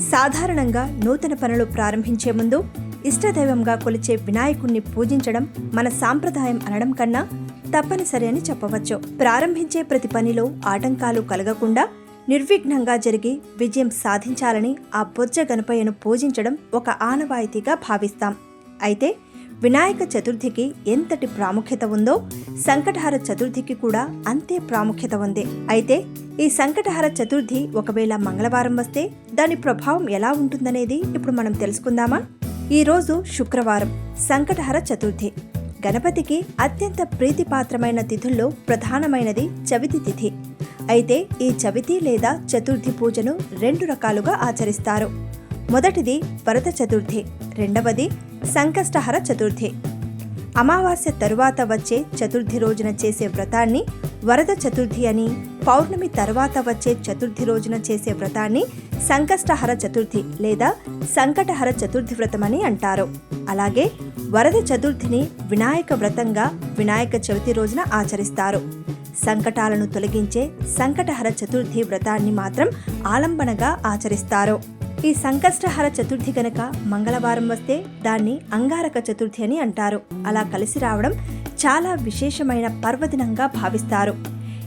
సాధారణంగా నూతన పనులు ప్రారంభించే ముందు ఇష్టదైవంగా కొలిచే వినాయకుణ్ణి పూజించడం మన సాంప్రదాయం అనడం కన్నా తప్పనిసరి అని చెప్పవచ్చు. ప్రారంభించే ప్రతి పనిలో ఆటంకాలు కలగకుండా నిర్విఘ్నంగా జరిగి విజయం సాధించాలని ఆ బొజ్జ గణపయ్యను పూజించడం ఒక ఆనవాయితీగా భావిస్తాం. అయితే వినాయక చతుర్థికి ఎంతటి ప్రాముఖ్యత ఉందో సంకటహర చతుర్థికి కూడా అంతే ప్రాముఖ్యత ఉంది. అయితే ఈ సంకటహర చతుర్థి ఒకవేళ మంగళవారం వస్తే దాని ప్రభావం ఎలా ఉంటుందనేది ఇప్పుడు మనం తెలుసుకుందామా? ఈరోజు శుక్రవారం సంకటహర చతుర్థి. గణపతికి అత్యంత ప్రీతిపాత్రమైన తిథుల్లో ప్రధానమైనది చవితి తిథి. అయితే ఈ చవితి లేదా చతుర్థి పూజను రెండు రకాలుగా ఆచరిస్తారు. మొదటిది వరద చతుర్థి రెండవది సంకష్టహర చతుర్థి. అమావాస్య తరువాత వచ్చే చతుర్థి రోజున చేసే వ్రతాన్ని వరద చతుర్థి అని పౌర్ణమి తర్వాత వచ్చే చతుర్థి రోజున చేసే వ్రతాన్ని సంకష్టహర చతుర్థి లేదా సంకటహర చతుర్థి వ్రతమని అంటారు. అలాగే వరద చతుర్థిని వినాయక వ్రతంగా వినాయక చవితి రోజున ఆచరిస్తారు. సంకటాలను తొలగించే సంకటహర చతుర్థి వ్రతాన్ని మాత్రం ఆలంబనగా ఆచరిస్తారు. ఈ సంకష్టహర చతుర్థి గనక మంగళవారం వస్తే దాన్ని అంగారక చతుర్థి అని అంటారు. అలా కలిసి రావడం చాలా విశేషమైన పర్వదినంగా భావిస్తారు.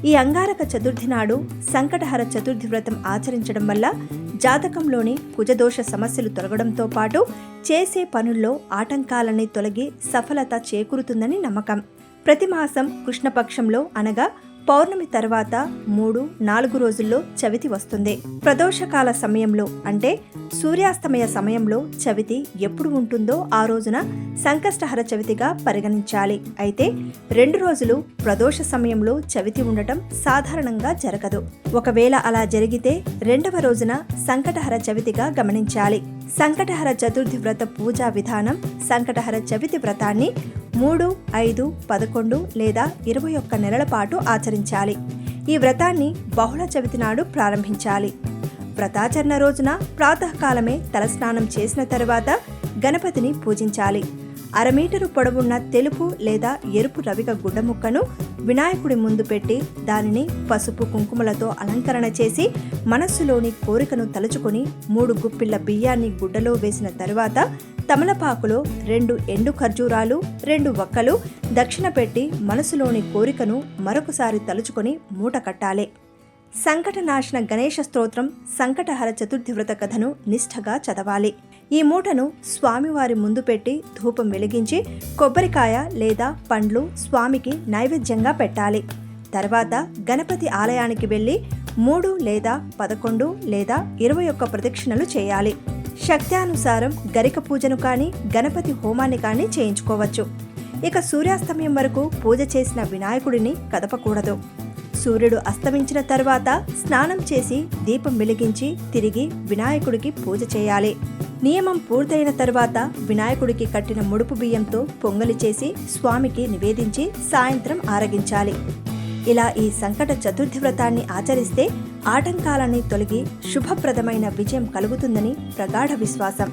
ఈ అంగారక చతుర్థి నాడు సంకటహర చతుర్థి వ్రతం ఆచరించడం వల్ల జాతకంలోని కుజదోష సమస్యలు తొలగడంతో పాటు చేసే పనుల్లో ఆటంకాలన్నీ తొలగి సఫలత చేకూరుతుందని నమ్మకం. ప్రతి మాసం కృష్ణపక్షంలో అనగా పౌర్ణమి తర్వాత మూడు నాలుగు రోజుల్లో చవితి వస్తుంది. ప్రదోషకాల సమయంలో అంటే సూర్యాస్తమయ సమయంలో చవితి ఎప్పుడు ఉంటుందో ఆ రోజున సంకష్టహర చవితిగా పరిగణించాలి. అయితే రెండు రోజులు ప్రదోష సమయంలో చవితి ఉండటం సాధారణంగా జరగదు. ఒకవేళ అలా జరిగితే రెండవ రోజున సంకటహర చవితిగా గమనించాలి. సంకటహర చతుర్థి వ్రత పూజా విధానం సంకటహర చవితి వ్రతాన్ని మూడు ఐదు పదకొండు లేదా ఇరవై ఒక్క నెలల పాటు ఆచరించాలి. ఈ వ్రతాన్ని బహుళ చవితి నాడు ప్రారంభించాలి. వ్రతాచరణ రోజున ప్రాతకాలమే తలస్నానం చేసిన తర్వాత గణపతిని పూజించాలి. అరమీటరు పొడవున్న తెలుపు లేదా ఎరుపు రవిక గుడ్డ ముక్కను వినాయకుడి ముందు పెట్టి దానిని పసుపు కుంకుమలతో అలంకరణ చేసి మనస్సులోని కోరికను తలుచుకొని మూడు గుప్పిళ్ళ బియ్యాన్ని గుడ్డలో వేసిన తరువాత తమలపాకులో రెండు ఎండు ఖర్జూరాలు రెండు వక్కలు దక్షిణ పెట్టి మనసులోని కోరికను మరొకసారి తలుచుకొని మూట కట్టాలి. సంకటనాశన గణేష స్తోత్రం సంకటహర చతుర్థి వ్రత కథను నిష్ఠగా చదవాలి. ఈ మూటను స్వామివారి ముందు పెట్టి ధూపం వెలిగించి కొబ్బరికాయ లేదా పండ్లు స్వామికి నైవేద్యంగా పెట్టాలి. తర్వాత గణపతి ఆలయానికి వెళ్ళి మూడు లేదా పదకొండు లేదా ఇరవై ఒక్క ప్రదక్షిణలు చేయాలి. శక్త్యానుసారం గరిక పూజను కానీ గణపతి హోమాన్ని కానీ చేయించుకోవచ్చు. ఇక సూర్యాస్తమయం వరకు పూజ చేసిన వినాయకుడిని కదపకూడదు. సూర్యుడు అస్తమించిన తర్వాత స్నానం చేసి దీపం వెలిగించి తిరిగి వినాయకుడికి పూజ చేయాలి. నియమం పూర్తయిన తర్వాత వినాయకుడికి కట్టిన ముడుపు బియ్యంతో పొంగలి చేసి స్వామికి నివేదించి సాయంత్రం ఆరగించాలి. ఇలా ఈ సంకట చతుర్థి వ్రతాన్ని ఆచరిస్తే ఆటంకాలని తొలగి శుభప్రదమైన విజయం కలుగుతుందని ప్రగాఢ విశ్వాసం.